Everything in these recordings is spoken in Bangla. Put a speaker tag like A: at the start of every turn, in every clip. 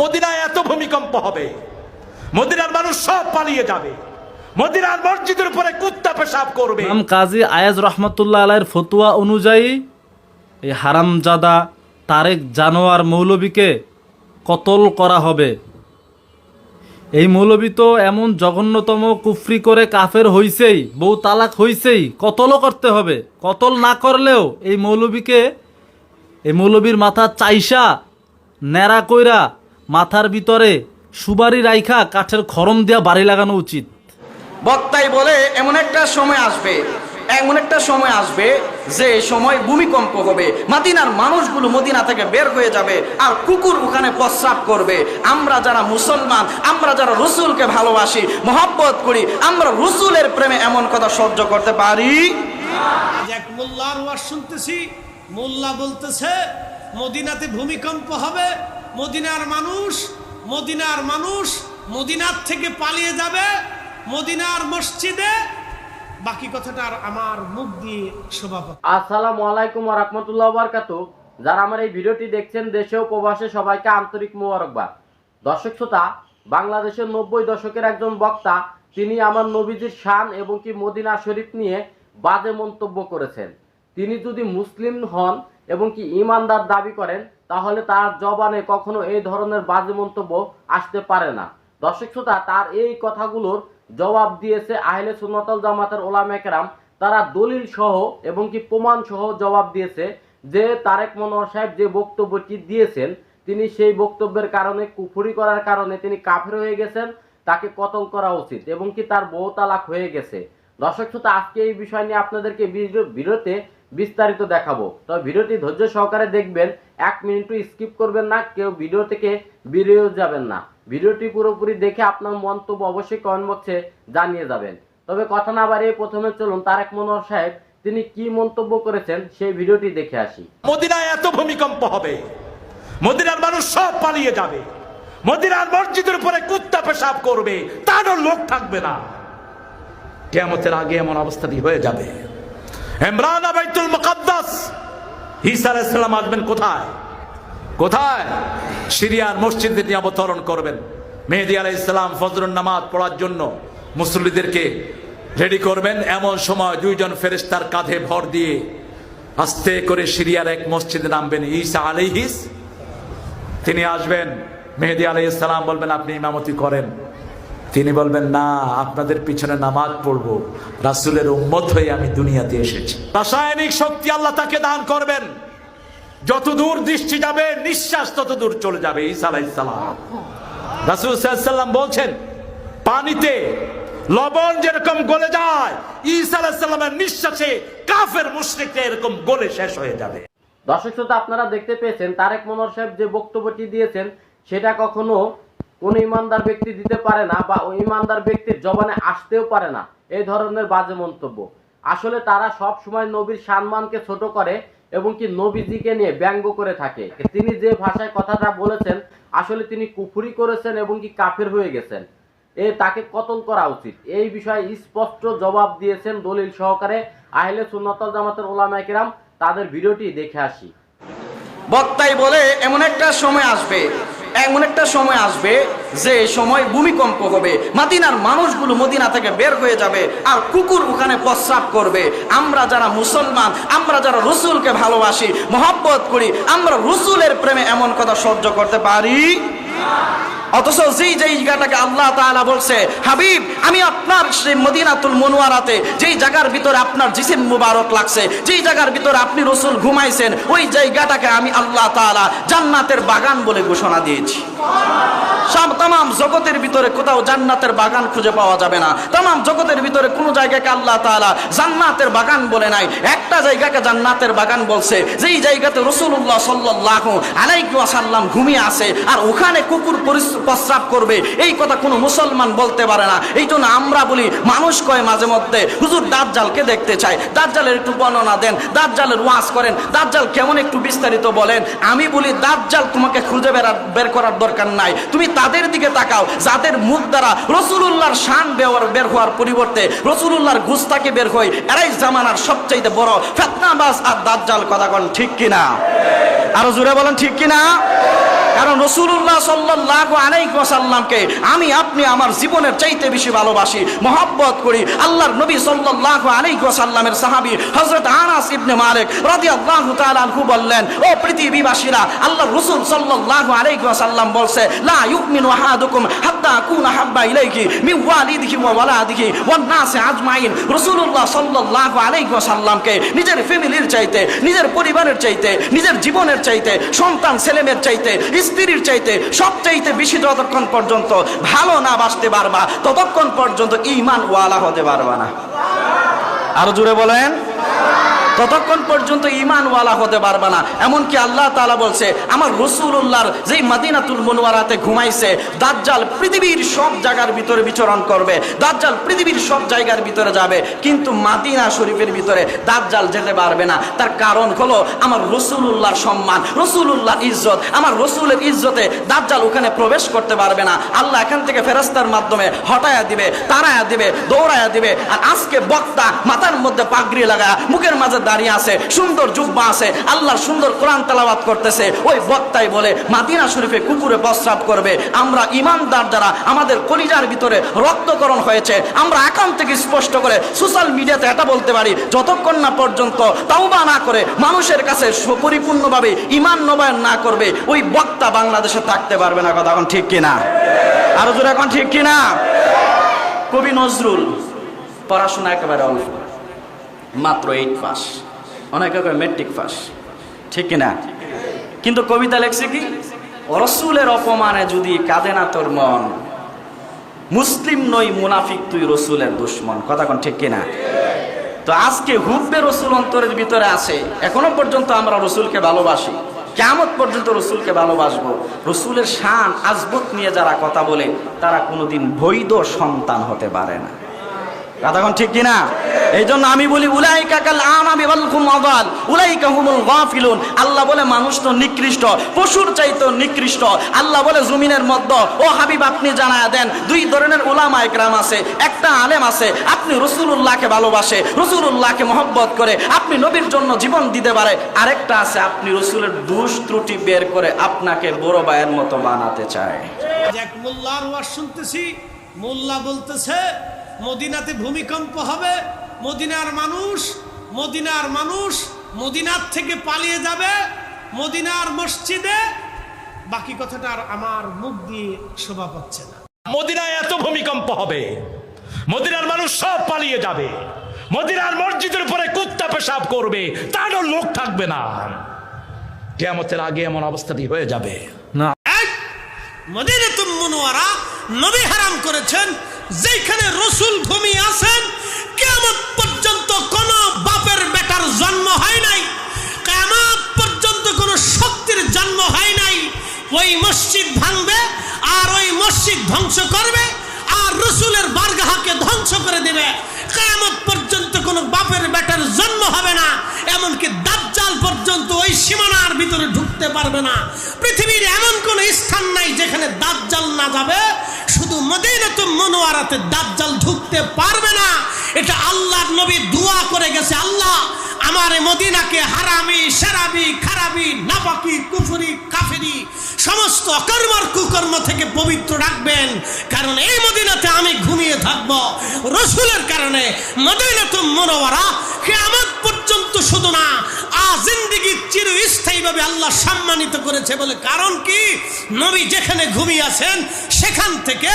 A: মদিনায় এত ভূমিকম্প হবে। মদিনার মানুষ সব পালিয়ে যাবে। মদিনার মসজিদের উপরে কুত্তা পেশাব করবে।
B: ইমাম কাজী আয়াজ রহমতুল্লাহ আলাইয়ের ফতুয়া অনুযায়ী এই হারামজাদা তারেক জানোয়ার মৌলবীকে কতল করা হবে। এই মৌলবী তো এমন জঘন্যতম কুফরি করে কাফের হইছেই, বউ তালাক হইছেই, কতলও করতে হবে। কতল না করলেও এই মৌলবীকে, এই মৌলবীর মাথা চাইসা, ন্যাড়া কইরা মাথার ভিতরে সুবারি রাইখা কাঠের খরম দেওয়া বাড়ি লাগানো উচিত।
C: বক্তাই বলে এমন একটা সময় আসবে এমন একটা সময় আসবে যে সময় ভূমিকম্প হবে। মাদিনার মানুষগুলো মদিনা থেকে বের হয়ে যাবে আর কুকুর ওখানে প্রস্রাব করবে। আমরা যারা মুসলমান আমরা যারা রসুলকে ভালোবাসি মহব্বত করি আমরা রসুলের প্রেমে এমন কথা সহ্য করতে পারি?
D: এক মোল্লার ওয়াজ শুনতেছি। মোল্লা বলতেছে মদিনাতে ভূমিকম্প হবে মদিনার মানুষ মদিনার মানুষ মদিনার থেকে পালিয়ে যাবে, মদিনার মসজিদে। বাকি কথাটা আর আমার মুখ দিয়ে শোভা
E: আসসালামু আলাইকুম রহমতুল্লাহ বারকাতু। যারা আমার এই ভিডিওটি দেখছেন দেশে ও প্রবাসে, সবাইকে আন্তরিক মোবারকবাদ। দর্শক শ্রোতা, বাংলাদেশের নব্বই দশকের একজন বক্তা, তিনি আমার নবীজির শান এবং কি মদিনা শরীফ নিয়ে বাজে মন্তব্য করেছেন। তিনি যদি মুসলিম হন এবং কি ইমানদার দাবি করেন তাহলে তার জবানে কখনো এই ধরনের বাজে মন্তব্য আসতে পারে না। দর্শক শ্রোতা, তার এই কথাগুলোর জবাব দিয়েছে আহলে সুন্নতল জামাতের ওলামা একরাম তারা দলিল সহ এবং কি প্রমাণ সহ জবাব দিয়েছে যে তারেক মনোয়ার সাহেব যে বক্তব্যটি দিয়েছেন, তিনি সেই বক্তব্যের কারণে কুফুরি করার কারণে তিনি কাফের হয়ে গেছেন, তাকে কতল করা উচিত এবং কি তার বউ তালাক হয়ে গেছে। দর্শক শ্রোতা, আজকে এই বিষয় নিয়ে আপনাদেরকে ভিডিওতে বিস্তারিত দেখাবো। তবে ভিডিওটি ধৈর্য সহকারে দেখবেন, এক মিনিটও স্কিপ করবেন না, কেউ ভিডিও থেকে বেরিয়েও যাবেন না। ভিডিওটি পুরোপুরি দেখে আপনার মন্তব্য অবশ্যই কমেন্ট বক্সে জানিয়ে যাবেন। তবে কথা না বাড়িয়ে প্রথমে চলুন, তারেক মনোহর সাহেব তিনি কি মন্তব্য করেছেন সেই ভিডিওটি দেখে আসি।
A: মদিনায় এত ভূমিকম্প হবে, মদিনার মানুষ সব পালিয়ে যাবে, মদিনার মসজিদের উপরে কুত্তা পেশাব করবে, তারও লোক থাকবে না। কেমতের আগে এমন অবস্থাটি হয়ে যাবে। ইমরান বাইতুল মুকাদ্দাস। ঈসা আলাইহিস সালাম আসবেন কোথায়? কোথায়? সিরিয়ার মসজিদে তিনি অবতরণ করবেন। মেহেদি আলাহ ইসলাম ফজরুল নামাজ পড়ার জন্য মুসল্লিদেরকে রেডি করবেন। এমন সময় দুইজন ফেরেশতার কাঁধে ভর দিয়ে আস্তে করে সিরিয়ার এক মসজিদে নামবেন। ঈসা আলাইহিস তিনি আসবেন। মেহেদি আলাই ইসলাম বলবেন, আপনি ইমামতি করেন। তিনি বলবেন, না, আপনাদের পিছনে নামাজ পড়ব। রাসুলের উম্মত হয়ে আমি দুনিয়াতে এসেছি। রাসায়নিক শক্তি আল্লাহ তাকে দান করবেন। যত দূর দৃষ্টি যাবে, নিঃশ্বাস তত দূর চলে যাবে সাল্লাম বলছেন, পানিতে লবণ যেরকম গলে যায়, ঈসা আলাইসাল্লামের নিঃশ্বাসে কাফের মুশরিকটা এরকম গলে শেষ হয়ে যাবে।
E: দর্শক শ্রোতা, আপনারা দেখতে পেয়েছেন তারেক মনোহর সাহেব যে বক্তব্যটি দিয়েছেন, সেটা কখনো কোন ইমানদার ব্যক্তি দিতে পারে না বা ওই ইমানদার ব্যক্তির জবানে আসতেও পারে না। এই ধরনের বাজে মন্তব্য। আসলে তারা সব সময় নবীর সম্মানকে ছোট করে এবং কি নবীজিকে নিয়ে ব্যঙ্গ করে থাকে। তিনি যে ভাষায় কথাটা বলেছেন, আসলে তিনি কুফুরি করেছেন এবং কি কাফের হয়ে গেছেন। এ তাকে কতল করা উচিত? এই বিষয়ে স্পষ্ট জবাব দিয়েছেন দলিল সহকারে আহলে সুন্নতল জামাতের ওলামা কিরাম। তাদের ভিডিওটি দেখে আসি।
C: বক্তাই বলে, এমন একটা সময় আসবে এমন একটা সময় আসবে যে সময় ভূমিকম্প হবে। মাদিনার মানুষগুলো মদিনা থেকে বের হয়ে যাবে আর কুকুর ওখানে প্রস্রাব করবে। আমরা যারা মুসলমান, আমরা যারা রসুলকে ভালোবাসি, মহব্বত করি, আমরা রসুলের প্রেমে এমন কথা সহ্য করতে পারি? অথচ যেই যেই জায়গাটাকে আল্লাহ তাআলা বলছে, হাবিব, আমি আপনার সেই মদিনাতুল মনোয়ারাতে যেই জায়গার ভিতরে আপনার জিসিম মুবারক লাগছে, যেই জায়গার ভিতরে আপনি রসুল ঘুমাইছেন, ওই জায়গাটাকে আমি আল্লাহ তাআলা জান্নাতের বাগান বলে ঘোষণা দিয়েছি। সব তাম জগতের ভিতরে কোথাও জান্নাতের বাগান খুঁজে পাওয়া যাবে না। তাম জগতের ভিতরে কোনো জায়গাকে আল্লাহ তাআলা জান্নাতের বাগান বলে নাই। একটা জায়গাকে জান্নাতের বাগান বলছে, যেই জায়গাতে রসুল্লাহ সাল্লাহ আলাইকুয়া সাল্লাম ঘুমিয়ে আসে আর ওখানে কুকুর পরিস- প্রস্রাব করবে। এই কথা কোনো মুসলমান বলতে পারে না। এই জন্য আমরা বলি, মানুষ কয় মাঝে মধ্যে, হুজুর দাজ্জালকে দেখতে চায়। দাজ্জালের একটু বর্ণনা দেন, দাজ্জালের ওয়াজ করেন। দাজ্জাল কেমন একটু বিস্তারিত বলেন। আমি বলি, দাজ্জাল তোমাকে খুঁজে বেড়া বের করার দরকার নাই। তুমি তাদের দিকে তাকাও, যাদের মুখ দ্বারা রসুলুল্লাহর শান বের বের হওয়ার পরিবর্তে রসুলুল্লাহর গুস্তাকে বের হয় এরাই জামানার সবচাইতে বড় ফেতনাবাজ আর দাজ্জাল, কথা কন ঠিক কিনা? আরও জুড়ে বলেন ঠিক কিনা? রসুল্লাহ সাল্লাহ আমি, আপনি আমার জীবনের চাইতে বেশি ভালোবাসি, মহব্বত করি। আল্লাহর নবী সাল্লাহ সাহাবি হজরত আনাস ইবনে মালিক রাদিয়াল্লাহু তাআলা আনহু বললেন, ও পৃথিবীবাসীরা, আল্লাহর রাসূল ওয়াসাল্লাম বলছে, লা ইউমিনু আহাদুকুম হাত্তা আকুনা হাব্বা ওয়ান নাসি আজমাইন। ওয়াসাল্লামকে নিজের ফ্যামিলির চাইতে, নিজের পরিবারের চাইতে, নিজের জীবনের চাইতে, সন্তান, ছেলেমেয়ের চাইতে স্ত্রীর চাইতে সব চাইতে বেশি যতক্ষণ পর্যন্ত ভালো না বাঁচতে পারবা, ততক্ষণ পর্যন্ত ইমান ওয়ালা হতে পারবা না। আরও জুড়ে বলেন। ততক্ষণ পর্যন্ত ইমানওয়ালা হতে পারবে না। এমনকি আল্লাহ তাআলা বলছে, আমার রসুল্লাহর যেই মাদিনাতুল মনোয়ারাতে ঘুমাইছে, দাজ্জাল পৃথিবীর সব জায়গার ভিতরে বিচরণ করবে, দাজ্জাল পৃথিবীর সব জায়গার ভিতরে যাবে, কিন্তু মাদিনা শরীফের ভিতরে দাজ্জাল যেতে পারবে না। তার কারণ হলো, আমার রসুল্লাহর সম্মান রসুল্লাহ ইজ্জত। আমার রসুলের ইজ্জতে দাজ্জাল ওখানে প্রবেশ করতে পারবে না। আল্লাহ এখান থেকে ফেরাস্তার মাধ্যমে হটায়া দিবে, তারায়া দিবে, দৌড়ায়া দিবে, আর আজকে বক্তা মাথার মধ্যে পাগড়ি লাগা মুখের মাঝে দাঁড়িয়ে আছে, সুন্দর জুব্বা আছে, আল্লাহর সুন্দর কোরআন তালাবাত করতেছে। ওই বক্তাই বলে, মাদিনা শরীফে কুকুরে প্রস্রাব করবে। আমরা ইমানদার যারা, আমাদের কলিজার ভিতরে রক্তকরণ হয়েছে। আমরা একান থেকে স্পষ্ট করে সোশ্যাল মিডিয়াতে এটা বলতে পারি, যতক্ষণ না পর্যন্ত তাওবা না করে মানুষের কাছে পরিপূর্ণভাবে ইমান নবায়ন না করবে, ওই বক্তা বাংলাদেশে থাকতে পারবে না। কথা এখন ঠিক কিনা? আরও জোরে এখন ঠিক কিনা? কবি নজরুল, পড়াশোনা একেবারে অল্প মাত্র এইট পাস অনেকে মেট্রিক পাস ঠিক কিনা? কিন্তু কবিতা লেখছে কি? রসুলের অপমানে যদি কাঁদে না তোর মন, মুসলিম নই মুনাফিক, তুই রসুলের দুশ্মন। কথা কোন ঠিক কিনা? তো আজকে হুব্বে রসুল অন্তরের ভিতরে আছে। এখনও পর্যন্ত আমরা রসুলকে ভালোবাসি। কেমন পর্যন্ত রসুলকে ভালোবাসবো। রসুলের শান আজবত নিয়ে যারা কথা বলে, তারা কোনোদিন বৈধ সন্তান হতে পারে না। কথাখন ঠিক কিনা? এই জন্য আমি বলি উলাই কাকাল আমাবি বালকুম আদাল আল্লাহ বলে মানুষ তো নিকৃষ্ট, পশুর চাইতো নিকৃষ্ট। আল্লাহ বলে জমিনের মধ্য, ও হাবিব, আপনি জানায়া দেন, দুই ধরনের উলামা একরাম আছে, একটা আলেম আছে, আপনি রসুলুল্লাহকে ভালোবাসে, রসুলুল্লাহকে মহব্বত করে, আপনি নবীর জন্য জীবন দিতে পারে। আরেকটা আছে, আপনি রসুলের দুষ ত্রুটি বের করে আপনাকে বড় ভাইয়ের মতো বানাতে চায়।
D: এক মোল্লার শুনতেছি, মোল্লা বলতেছে মদিনাতে ভূমিকম্প হবে মদিনার মানুষ মদিনার মানুষ মদিনার থেকে পালিয়ে যাবে মদিনার মসজিদে। বাকি কথাটা আর আমার মুখ দিয়ে শোভা পাচ্ছে না।
A: মদিনায় এত ভূমিকম্প হবে মদিনার মানুষ সব পালিয়ে যাবে মদিনার মসজিদের উপরে কুত্তা পেশাব করবে তারও লোক থাকবে না। কেয়ামতের আগে এমন অবস্থাটি হয়ে যাবে।
B: না।
D: মদিনাতুল মুনওয়ারা নবী হারাম করেছেন যেখানে রসুল ভূমি আছেন কেমন পর্যন্ত কোন বাপের বেটার জন্ম হয় নাই কেমন পর্যন্ত কোন শক্তির জন্ম হয় নাই। ওই মসজিদ ভাঙবে, আর ওই মসজিদ ধ্বংস করবে, আর রসুলের বারগাহাকে ধ্বংস করে দেবে। কেমন পর্যন্ত কোন বাপের বেটার জন্ম হবে না, এমনকি দাজ্জাল পর্যন্ত ওই সীমানার ভিতরে ঢুকতে পারবে না। পৃথিবীর এমন কোন স্থান নাই যেখানে দাজ্জাল না যাবে, শুধু মদিনাতুল মনোয়ারাতে দাজ্জাল ঢুকতে পারবে না। এটা আল্লাহর নবী দোয়া করে গেছে, আল্লাহ আমার মদিনাকে হারামি সেরাবি খারাবি নাপাকি, কুফুরি, কাফেরি, সমস্ত কর্মর কুকর্ম থেকে পবিত্র রাখবেন। কারণ এই মদিনাতে আমি ঘুমিয়ে থাকব। রসুলের কারণে মদিনাত মনোয়ারা কেয়ামত পর্যন্ত শুধু না আ জিন্দিগি চিরস্থায়ীভাবে আল্লাহ সম্মানিত করেছে বলে কারণ কি? নবী যেখানে ঘুমিয়ে আছেন, সেখান থেকে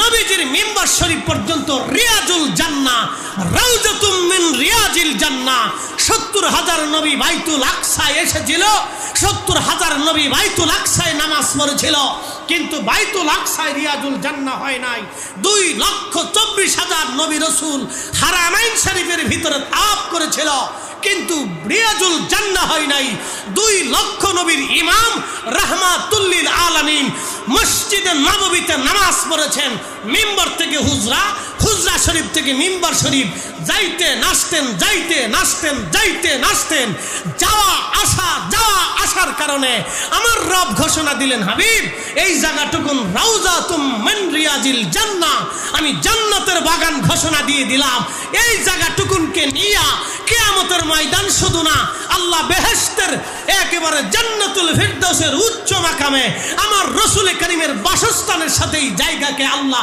D: নবীজির মিম্বার শরীফ পর্যন্ত রিয়াজুল জান্না মিন রিয়াজিল জান্না সত্তর হাজার নবী বাইতুল আকসায় এসেছিল, সত্তর হাজার নবী বাইতুল আকসায় নামাজ পড়েছিল, কিন্তু বাইতুল আকসায় রিয়াজুল জান্না হয় নাই। দুই লক্ষ চব্বিশ হাজার নবী রসুল হারামাইন শরীফের ভিতরে তাপ করেছিল। কিন্তু রিয়াজুল জান্না হয় নাই। দুই লক্ষ নবীর ইমাম রাহমাতুল্লিল আলামিন মসজিদে নববীতে নামাজ পড়েছেন। মিম্বর থেকে হুজরা হুজরা শরীফ থেকে মিম্বর শরীফ। যাইতে নাচতেন যাইতে নাচতেন যাইতে নাচতেন। যাওয়া, আসা, যাওয়া, আসার কারণে আমার রব ঘোষণা দিলেন, হাবিব, এই জায়গাটুকুন রাউজা তুম রিয়াজিল জান্না। আমি জান্নাতের বাগান ঘোষণা দিয়ে দিলাম। এই জায়গাটুকুনকে নিয়া কেয়ামতের ময়দান শুধু না, আল্লাহ বেহেস্তের একেবারে জান্নাতুল ফিরদৌসের উচ্চ মাকামে আমার রসুল করিমের বাসস্থানের সাথেই জায়গাকে আল্লাহ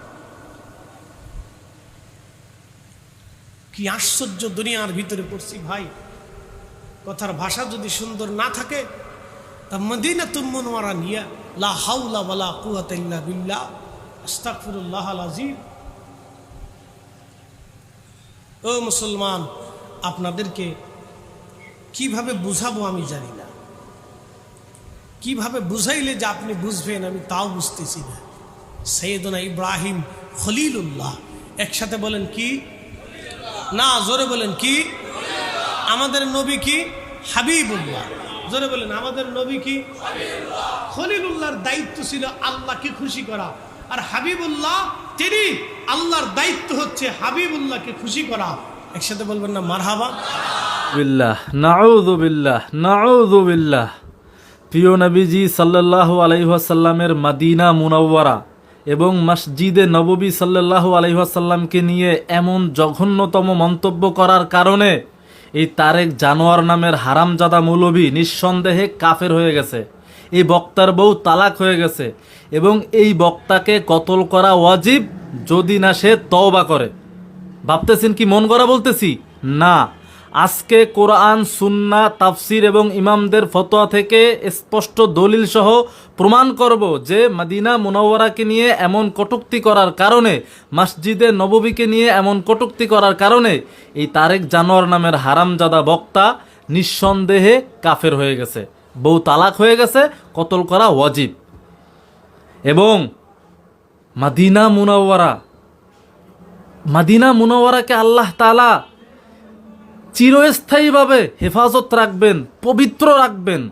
D: কি আশ্চর্য দুনিয়ার ভিতরে পড়ছি ভাই। কথার ভাষা যদি সুন্দর না থাকে, তা মদিনা নিয়া লা হাউলা বিল্লাহ, আস্তাগফিরুল্লাহ আজিম ও মুসলমান, আপনাদেরকে কীভাবে বুঝাবো আমি জানি না। কীভাবে বুঝাইলে যে আপনি বুঝবেন আমি তাও বুঝতেছি না। সৈয়দনা ইব্রাহিম খলিলুল্লাহ, একসাথে বলেন কি? না, জোরে বলেন কি? আমাদের নবী কি? হাবিবুল্লাহ। জোরে বলেন, আমাদের নবী কি? খলিলুল্লাহর দায়িত্ব ছিল আল্লাহকে খুশি করা। আর হাবিবুল্লাহ, তিনি আল্লাহর দায়িত্ব হচ্ছে হাবিবুল্লাহকে খুশি করা। একসাথে বলবেন না, মারহাবা।
B: বিল্লাহ বিল্লাহ, নাউযু প্রিয় নবীজি সাল্লাল্লাহু আলাইহি ওয়াসাল্লামের মদিনা মুনাওয়ারা। এবং মসজিদে নববী সাল্লাল্লাহু আলাইহি নিয়ে এমন জঘন্যতম মন্তব্য করার কারণে এই তারেক জানোয়ার নামের হারামজাদা মৌলবী নিঃসন্দেহে কাফের হয়ে গেছে। এই বক্তার বউ তালাক হয়ে গেছে এবং এই বক্তাকে কতল করা ওয়াজিব যদি না সে তওবা করে। ভাবতেছেন কি মন গড়া বলতেছি? না। আজকে কোরআন, সুন্না, তাফসির এবং ইমামদের ফতোয়া থেকে স্পষ্ট দলিল সহ প্রমাণ করব যে মদিনা মুনাওয়ারাকে নিয়ে এমন কটুক্তি করার কারণে, মসজিদে নববীকে নিয়ে এমন কটুক্তি করার কারণে এই তারেক জানোয়ার নামের হারামজাদা বক্তা নিঃসন্দেহে কাফের হয়ে গেছে। বউ তালাক হয়ে গেছে, কতল করা ওয়াজিব। এবং মাদিনা মুনাওয়ারা, মাদিনা মুনাওয়ারাকে আল্লাহ তালা চিরস্থায়ীভাবে হেফাজত রাখবেন, পবিত্র রাখবেন।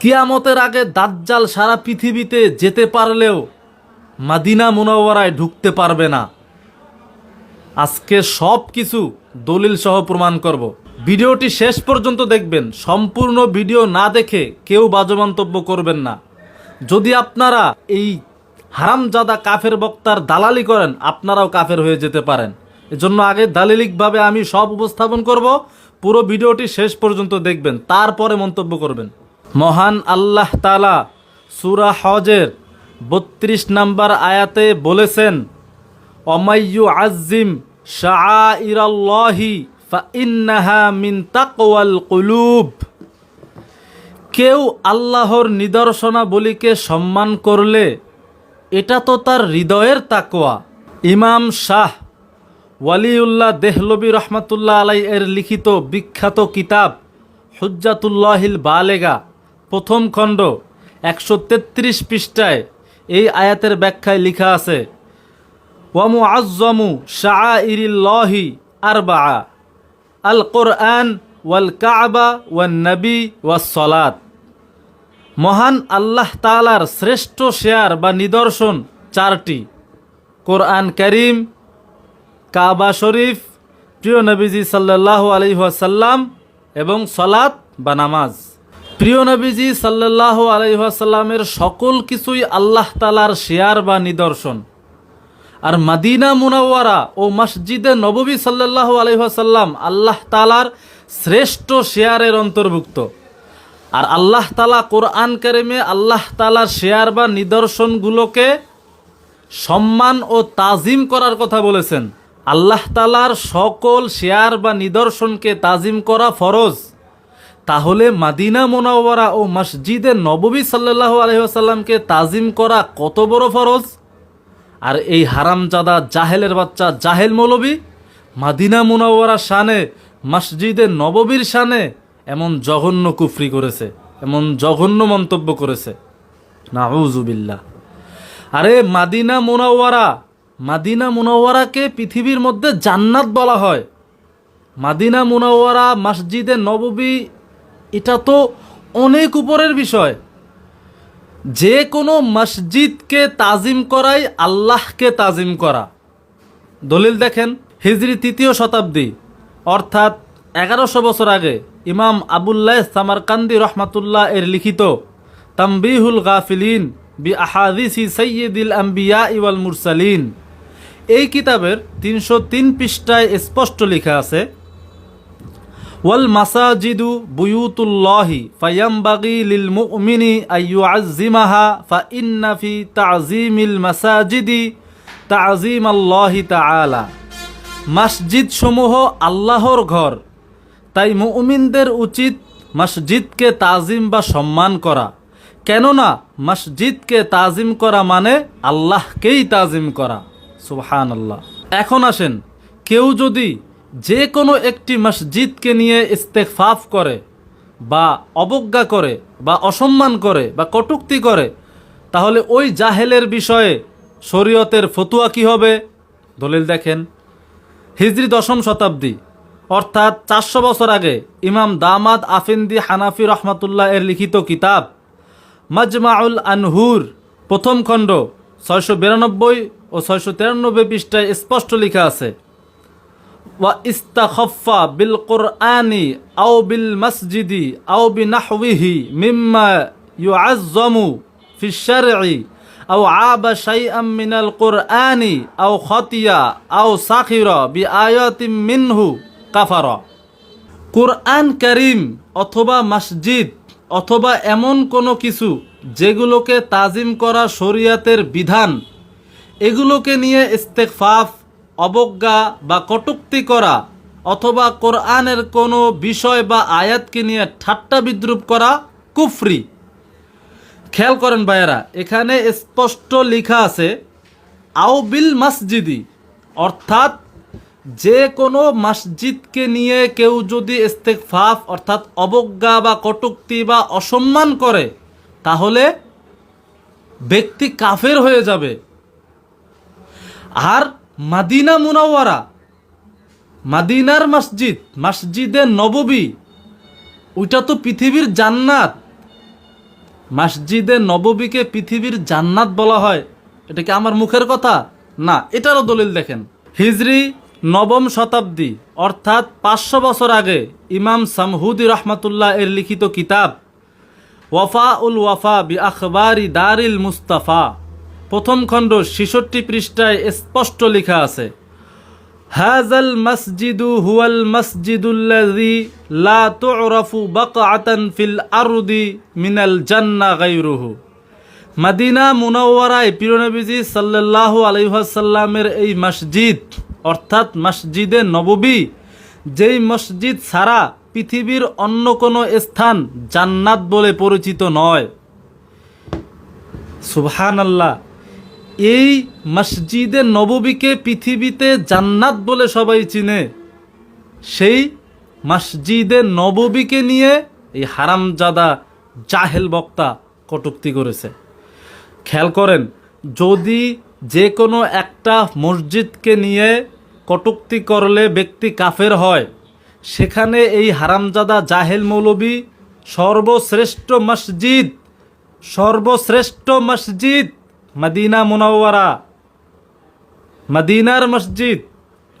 B: কিয়ামতের আগে দাজ্জাল সারা পৃথিবীতে যেতে পারলেও মাদিনা মুনাওয়ারায় ঢুকতে পারবে না। আজকে সব কিছু দলিল সহ প্রমাণ করব। ভিডিওটি শেষ পর্যন্ত দেখবেন, সম্পূর্ণ ভিডিও না দেখে কেউ বাজে মন্তব্য করবেন না। যদি আপনারা এই হারামজাদা কাফের বক্তার দালালি করেন, আপনারাও কাফের হয়ে যেতে পারেন। এজন্য আগে দালিলিকভাবে আমি সব উপস্থাপন করব। পুরো ভিডিওটি শেষ পর্যন্ত দেখবেন, তারপরে মন্তব্য করবেন। মহান আল্লাহ তালা সুরা হজের বত্রিশ নাম্বার আয়াতে বলেছেন অমাইয়ু আজিম শাহি ফাইন্নাহা মিন তাকওয়াল কুলুব। কেউ আল্লাহর নিদর্শনাবলীকে সম্মান করলে এটা তো তার হৃদয়ের তাকোয়া ইমাম শাহ ওয়ালিউল্লাহ দেহলবি রহমাতুল্লাহ আলাই এর লিখিত বিখ্যাত কিতাব হুজ্জাতুল্লাহিল বালেগা, প্রথম খণ্ড, একশো তেত্রিশ পৃষ্ঠায় এই আয়াতের ব্যাখ্যায় লিখা আছে ওয়ামু আজমু শাহ ইরিল্লাহি আরবা আল কোরআন ওয়াল কাবা ওয়ান নবী ওয়াস সলাত মহান আল্লাহ তালার শ্রেষ্ঠ শেয়ার বা নিদর্শন চারটি, কোরআন করিম কাবা শরীফ, প্রিয় নবীজি সাল্লাহ আলহাসাল্লাম এবং সলাত বা নামাজ। প্রিয় নবীজি সাল্লাহ আলহাসাল্লামের সকল কিছুই আল্লাহ তালার শেয়ার বা নিদর্শন। আর মাদিনা মুনাওয়ারা ও মসজিদে নববী সাল্লাহ আলহাসাল্লাম আল্লাহ তালার শ্রেষ্ঠ শেয়ারের অন্তর্ভুক্ত। আর আল্লাহ তালা কোরআন কারিমে আল্লাহ তালার শেয়ার বা নিদর্শনগুলোকে সম্মান ও তাজিম করার কথা বলেছেন। আল্লাহ তালার সকল শেয়ার বা নিদর্শনকে তাজিম করা ফরজ। তাহলে মাদিনা মোনাওয়ারা ও মসজিদে নববী সাল্লাহ আলহিহাসাল্লামকে তাজিম করা কত বড় ফরজ? আর এই হারামজাদা জাহেলের বাচ্চা জাহেল মৌলবী মাদিনা মোনাওয়ারা শানে, মসজিদে নববীর শানে এমন জঘন্য কুফরি করেছে, এমন জঘন্য মন্তব্য করেছে। নাউজুবিল্লাহ আরে মাদিনা মুনাওয়ারা মাদিনা মুনাওয়ারাকে পৃথিবীর মধ্যে জান্নাত বলা হয়। মাদিনা মুনাওয়ারা, মসজিদে নববী, এটা তো অনেক উপরের বিষয়। যে কোনো মসজিদকে তাজিম করাই আল্লাহকে তাজিম করা। দলিল দেখেন, হিজরি তৃতীয় শতাব্দী, অর্থাৎ এগারোশো বছর আগে ইমাম আবুল্লাহ সামারকান্দি রহমাতুল্লাহ এর লিখিত, তাম্বিহুল গাফিলিন বি আহাদিসি সৈয়দিল আম্বিয়া ইওয়াল মুরসালিন। এই কিতাবের তিনশো তিন পৃষ্ঠায় স্পষ্ট লেখা আছে, ওয়াল মাসাজিদু বুয়ুতুল্লাহি ফায়ামবাগি লিল মুমিনি আইয়ুআজ্জিমাহা ফা ইন্না ফি তাযীমিল মাসাজিদি তাযীম আল্লাহি তাআলা। মসজিদ সমূহ আল্লাহর ঘর, তাই মুমিনদের উচিত মসজিদকে তাজিম বা সম্মান করা। কেননা মসজিদকে তাজিম করা মানে আল্লাহকেই তাজিম করা। সুবহান আল্লাহ এখন আসেন, কেউ যদি যে কোনো একটি মসজিদকে নিয়ে ইস্তেকফাফ করে, বা অবজ্ঞা করে, বা অসম্মান করে, বা কটুক্তি করে, তাহলে ওই জাহেলের বিষয়ে শরীয়তের ফতুয়া কি হবে? দলিল দেখেন, হিজরি দশম শতাব্দী, অর্থাৎ চারশো বছর আগে ইমাম দামাদ আফিন্দি হানাফি রহমাতুল্লাহ এর লিখিত কিতাব, মাজমাউল আনহুর প্রথম খণ্ড, ছয়শো বিরানব্বই ও ছয়শো তিরানব্বই পৃষ্ঠায় স্পষ্ট লেখা আছে, ওয়া ইস্তাখফা বিল কোরআনি আও বিল মসজিদি আও বি নাহবিহি মিম্মা ইউআজ্জামু ফি শারঈ আও আবা শাইআম মিনাল কোরআনি আও খতিয়া আও সাখিরা বি আয়াতিম মিনহু কাফারা। কোরআন করিম অথবা মসজিদ অথবা এমন কোনো কিছু যেগুলোকে তাজিম করা শরিয়াতের বিধান এগুলোকে নিয়ে ইস্তেকফাফ অবজ্ঞা বা কটুক্তি করা অথবা কোরআনের কোনো বিষয় বা আয়াতকে নিয়ে ঠাট্টা বিদ্রুপ করা কুফরি। খেয়াল করেন ভাইয়েরা, এখানে স্পষ্ট লেখা আছে, আও বিল মসজিদি, অর্থাৎ যে কোনো মসজিদকে নিয়ে কেউ যদি ইস্তেকফাফ অর্থাৎ অবজ্ঞা বা কটুক্তি বা অসম্মান করে, তাহলে ব্যক্তি কাফের হয়ে যাবে। আর মাদিনা মুনাওয়ারা, মাদিনার মসজিদ, মসজিদে নববী, ওইটা তো পৃথিবীর জান্নাত। মসজিদে নববীকে পৃথিবীর জান্নাত বলা হয়। এটা কি আমার মুখের কথা? না, এটারও দলিল দেখেন। হিজরি নবম শতাব্দী, অর্থাৎ পাঁচশো বছর আগে ইমাম সামহুদি রহমাতুল্লাহ এর লিখিত কিতাব ওয়াফা উল ওয়াফা বি আখবারি দারিল মুস্তাফা। প্রথম খণ্ড ছেষট্টি পৃষ্ঠায় স্পষ্ট লেখা আছে। হাজাল মসজিদু হুয়াল মসজিদুল্লাযী লা তু'রাফু বাকআতান ফিল আরদি মিনাল জান্না গায়রুহু। মদিনা মুনাওয়ারায় পিরনবীজি সাল্লাল্লাহু আলাইহি ওয়াসাল্লামের এই মসজিদ, অর্থাৎ মসজিদে নববী, যেই মসজিদ ছাড়া পৃথিবীর অন্য কোনো স্থান জান্নাত বলে পরিচিত নয়। সুবহান আল্লাহ এই মসজিদে নববীকে পৃথিবীতে জান্নাত বলে সবাই চিনে। সেই মসজিদে নববীকে নিয়ে এই হারামজাদা জাহেল বক্তা কটুক্তি করেছে। খেয়াল করেন, যদি যে কোনো একটা মসজিদকে নিয়ে কটুক্তি করলে ব্যক্তি কাফের হয়, সেখানে এই হারামজাদা জাহেল মৌলবী সর্বশ্রেষ্ঠ মসজিদ সর্বশ্রেষ্ঠ মসজিদ মদিনা মুনাওয়ারা। মদিনার মসজিদ,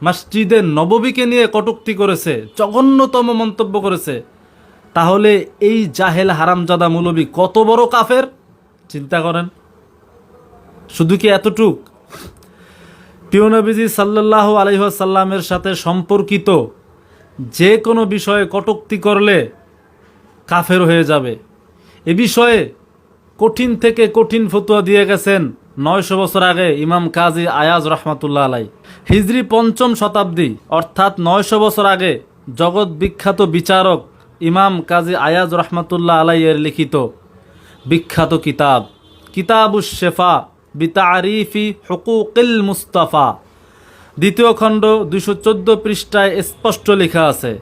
B: মসজিদে নববীকে নিয়ে কটুক্তি করেছে, জঘন্যতম মন্তব্য করেছে। তাহলে এই জাহেল হারামজাদা মৌলবী কত বড় কাফের? চিন্তা করেন। শুধু কি এতটুক? পিওনবীজি সাল্লাহ আলহিহাসাল্লামের সাথে সম্পর্কিত যে কোনো বিষয়ে কটুক্তি করলে কাফের হয়ে যাবে। এ বিষয়ে কঠিন থেকে কঠিন ফতুয়া দিয়ে গেছেন নয়শো বছর আগে ইমাম কাজী আয়াজ রহমাতুল্লাহ আলাই। হিজরি পঞ্চম শতাব্দী, অর্থাৎ নয়শো বছর আগে জগৎ বিখ্যাত বিচারক ইমাম কাজী আয়াজ রহমাতুল্লাহ আলাইয়ের লিখিত বিখ্যাত কিতাব কিতাবুস শেফা বিতারিফি হুকুকিল মুস্তাফা। দ্বিতীয় খণ্ড চোদ্দ পৃষ্ঠায় স্পষ্ট লেখা আছে।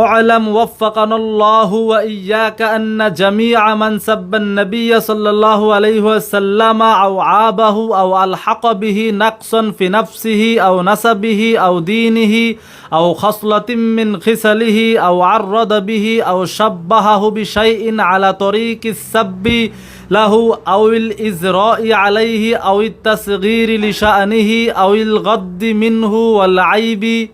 B: واعلم وفقنا الله وإياك أن جميع من سب النبي صلى الله عليه وسلم أو عابه أو ألحق به نقصا في نفسه أو نسبه أو دينه أو خصلة من خصله أو عرض به أو شبهه بشيء على طريق السب له أو الإزراء عليه أو التصغير لشأنه أو الغض منه والعيب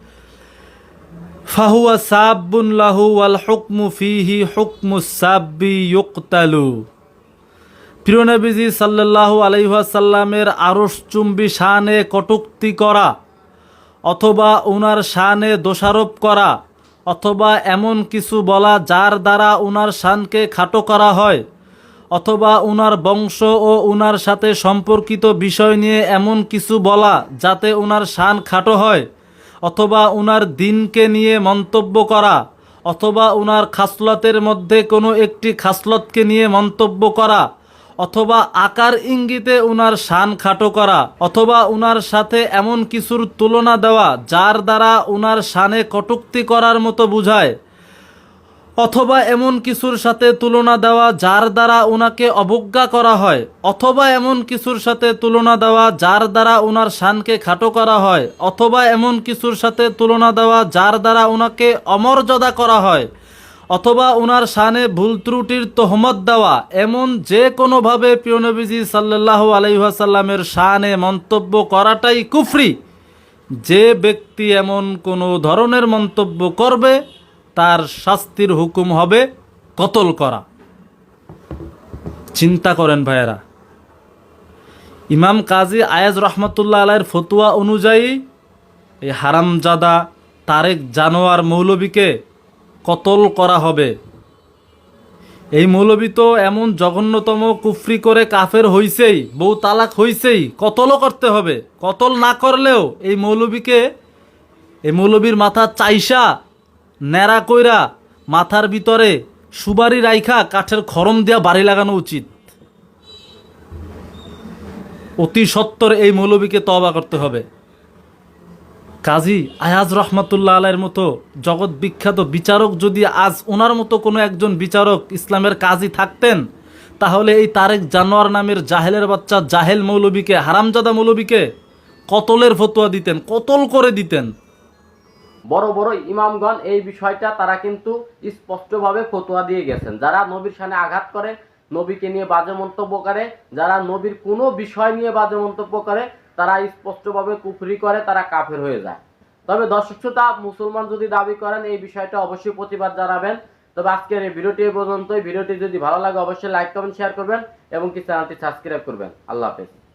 B: ফাহুয়া সাব্বুন লাহু ওয়াল হুকমু ফিহি হুকমু সাব্বি ইউকতালু। প্রিয় নবীজি সাল্লাল্লাহু আলাইহি ওয়াসাল্লামের আরশ চুম্বি শানে কটুক্তি করা, অথবা উনার শানে দোষারোপ করা, অথবা এমন কিছু বলা যার দ্বারা উনার শানকে খাটো করা হয়, অথবা উনার বংশ ও উনার সাথে সম্পর্কিত বিষয় নিয়ে এমন কিছু বলা যাতে উনার শান খাটো হয়। অথবা ওনার দিনকে নিয়ে মন্তব্য করা, অথবা ওনার খাসলতের মধ্যে কোনো একটি খাসলতকে নিয়ে মন্তব্য করা, অথবা আকার ইঙ্গিতে উনার শান খাটো করা, অথবা উনার সাথে এমন কিছুর তুলনা দেওয়া, যার দ্বারা উনার শানে কটুক্তি করার মতো বুঝায়। অথবা এমন কিছুর সাথে তুলনা দেওয়া যার দ্বারা উনাকে অবজ্ঞা করা হয়, অথবা এমন কিছুর সাথে তুলনা দেওয়া যার দ্বারা উনার শানকে খাটো করা হয়, অথবা এমন কিছুর সাথে তুলনা দেওয়া যার দ্বারা উনাকে অমর্যাদা করা হয়, অথবা উনার শানে ভুল ত্রুটির তহমত দেওয়া, এমন যে কোনোভাবে প্রিয়নবীজি সাল্লাহ আলহিহাসাল্লামের শানে মন্তব্য করাটাই কুফরি। যে ব্যক্তি এমন কোনো ধরনের মন্তব্য করবে তার শাস্তির হুকুম হবে কতল করা। চিন্তা করেন ভাইয়েরা। ইমাম কাজী আয়াজ রহমতুল্লাহ আলাইয়ের ফতুয়া অনুযায়ী এই হারামজাদা তারেক জানোয়ার মৌলবীকে কতল করা হবে। এই মৌলবী তো এমন জঘন্যতম কুফরি করে কাফের হইছেই, বউ তালাক হইছেই, কতলও করতে হবে। কতল না করলেও এই মৌলবীকে, এই মৌলবীর মাথা চাইসা ন্যাড়া কইরা মাথার ভিতরে সুবারি রাইখা কাঠের খরম দিয়া বাড়ি লাগানো উচিত। অতি সত্তর এই মৌলবীকে তবা করতে হবে। কাজী আয়াজ রহমাতুল্লাহ আলাইয়ের মতো জগৎ বিখ্যাত বিচারক যদি আজ ওনার মতো কোনো একজন বিচারক ইসলামের কাজী থাকতেন, তাহলে এই তারেক জানোয়ার নামের জাহেলের বাচ্চা জাহেল মৌলবীকে, হারামজাদা মৌলবীকে কতলের ফতোয়া দিতেন, কতল করে দিতেন?
E: বড় বড় ইমামগণ এই বিষয়টা তারা কিন্তু স্পষ্টভাবে ফতোয়া দিয়ে গেছেন। যারা নবীর সামনে আঘাত করে, নবীকে নিয়ে বাজে মন্তব্য করে, যারা নবীর কোনো বিষয় নিয়ে বাজে মন্তব্য করে, তারা স্পষ্টভাবে কুফরি করে, তারা কাফের হয়ে যায়। তবে দর্শক শ্রোতা, মুসলমান যদি দাবি করেন, এই বিষয়টা অবশ্যই প্রতিবাদ জানাবেন। তবে আজকের এই ভিডিওটি পর্যন্তই। ভিডিওটি যদি ভালো লাগে, অবশ্যই লাইক, কমেন্ট, শেয়ার করবেন এবং কি চ্যানেলটি সাবস্ক্রাইব করবেন। আল্লাহ হাফেজ।